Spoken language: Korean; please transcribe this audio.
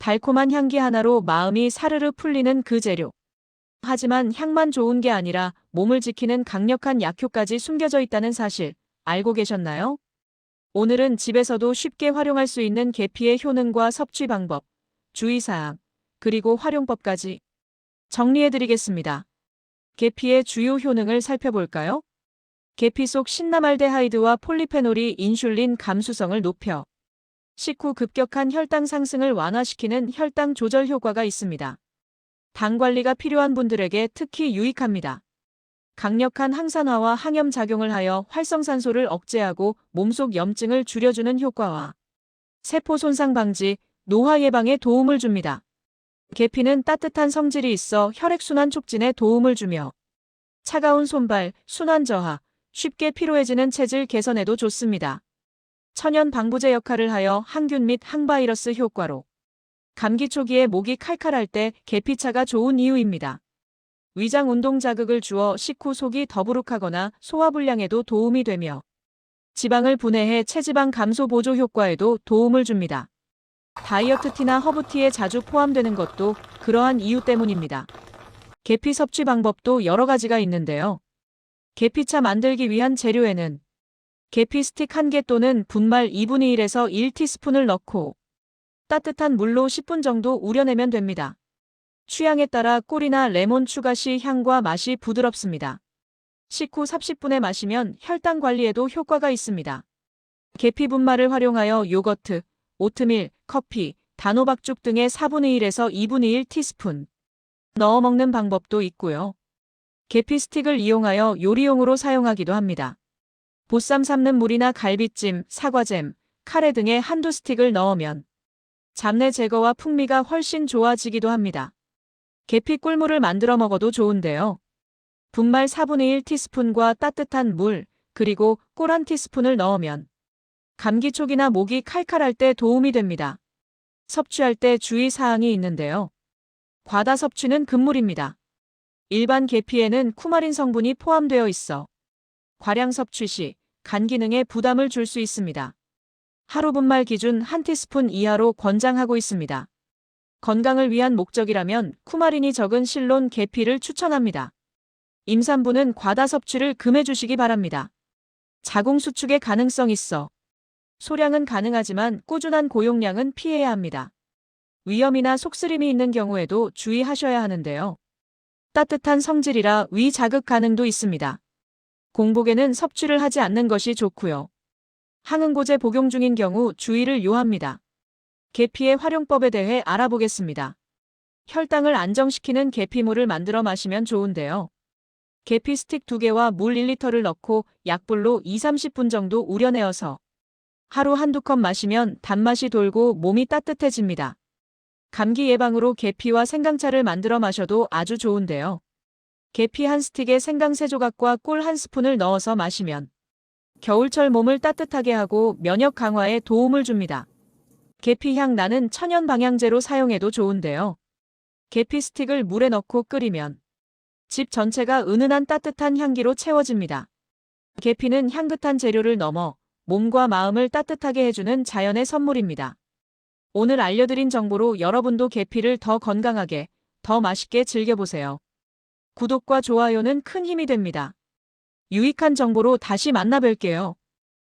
달콤한 향기 하나로 마음이 사르르 풀리는 그 재료. 하지만 향만 좋은 게 아니라 몸을 지키는 강력한 약효까지 숨겨져 있다는 사실 알고 계셨나요? 오늘은 집에서도 쉽게 활용할 수 있는 계피의 효능과 섭취 방법, 주의사항, 그리고 활용법까지 정리해드리겠습니다. 계피의 주요 효능을 살펴볼까요? 계피 속 신나말데하이드와 폴리페놀이 인슐린 감수성을 높여 식후 급격한 혈당 상승을 완화시키는 혈당 조절 효과가 있습니다. 당 관리가 필요한 분들에게 특히 유익합니다. 강력한 항산화와 항염 작용을 하여 활성산소를 억제하고 몸속 염증을 줄여주는 효과와 세포 손상 방지, 노화 예방에 도움을 줍니다. 계피는 따뜻한 성질이 있어 혈액순환 촉진에 도움을 주며 차가운 손발, 순환 저하, 쉽게 피로해지는 체질 개선에도 좋습니다. 천연 방부제 역할을 하여 항균 및 항바이러스 효과로 감기 초기에 목이 칼칼할 때 계피차가 좋은 이유입니다. 위장 운동 자극을 주어 식후 속이 더부룩하거나 소화불량에도 도움이 되며 지방을 분해해 체지방 감소 보조 효과에도 도움을 줍니다. 다이어트 티나 허브티에 자주 포함되는 것도 그러한 이유 때문입니다. 계피 섭취 방법도 여러 가지가 있는데요. 계피차 만들기 위한 재료에는 계피 스틱 1개 또는 분말 2분의 1에서 1티스푼을 넣고 따뜻한 물로 10분 정도 우려내면 됩니다. 취향에 따라 꿀이나 레몬 추가 시 향과 맛이 부드럽습니다. 식후 30분에 마시면 혈당 관리에도 효과가 있습니다. 계피 분말을 활용하여 요거트, 오트밀, 커피, 단호박죽 등의 4분의 1에서 2분의 1 티스푼 넣어 먹는 방법도 있고요. 계피 스틱을 이용하여 요리용으로 사용하기도 합니다. 보쌈 삶는 물이나 갈비찜, 사과잼, 카레 등에 한두 스틱을 넣으면 잡내 제거와 풍미가 훨씬 좋아지기도 합니다. 계피 꿀물을 만들어 먹어도 좋은데요. 분말 4분의 1 티스푼과 따뜻한 물, 그리고 꿀 한 티스푼을 넣으면 감기 초기나 목이 칼칼할 때 도움이 됩니다. 섭취할 때 주의사항이 있는데요. 과다 섭취는 금물입니다. 일반 계피에는 쿠마린 성분이 포함되어 있어 과량 섭취 시 간 기능에 부담을 줄 수 있습니다. 하루 분말 기준 한 티스푼 이하로 권장하고 있습니다. 건강을 위한 목적이라면 쿠마린이 적은 실론 계피를 추천합니다. 임산부는 과다 섭취를 금해 주시기 바랍니다. 자궁 수축의 가능성 있어 소량은 가능하지만 꾸준한 고용량은 피해야 합니다. 위염이나 속쓰림이 있는 경우에도 주의하셔야 하는데요. 따뜻한 성질이라 위 자극 가능도 있습니다. 공복에는 섭취를 하지 않는 것이 좋고요. 항응고제 복용 중인 경우 주의를 요합니다. 계피의 활용법에 대해 알아보겠습니다. 혈당을 안정시키는 계피물을 만들어 마시면 좋은데요. 계피 스틱 2개와 물 1리터를 넣고 약불로 2-30분 정도 우려내어서 하루 한두 컵 마시면 단맛이 돌고 몸이 따뜻해집니다. 감기 예방으로 계피와 생강차를 만들어 마셔도 아주 좋은데요. 계피 한 스틱에 생강 세 조각과 꿀 한 스푼을 넣어서 마시면 겨울철 몸을 따뜻하게 하고 면역 강화에 도움을 줍니다. 계피 향 나는 천연 방향제로 사용해도 좋은데요. 계피 스틱을 물에 넣고 끓이면 집 전체가 은은한 따뜻한 향기로 채워집니다. 계피는 향긋한 재료를 넘어 몸과 마음을 따뜻하게 해주는 자연의 선물입니다. 오늘 알려드린 정보로 여러분도 계피를 더 건강하게, 더 맛있게 즐겨보세요. 구독과 좋아요는 큰 힘이 됩니다. 유익한 정보로 다시 만나 뵐게요.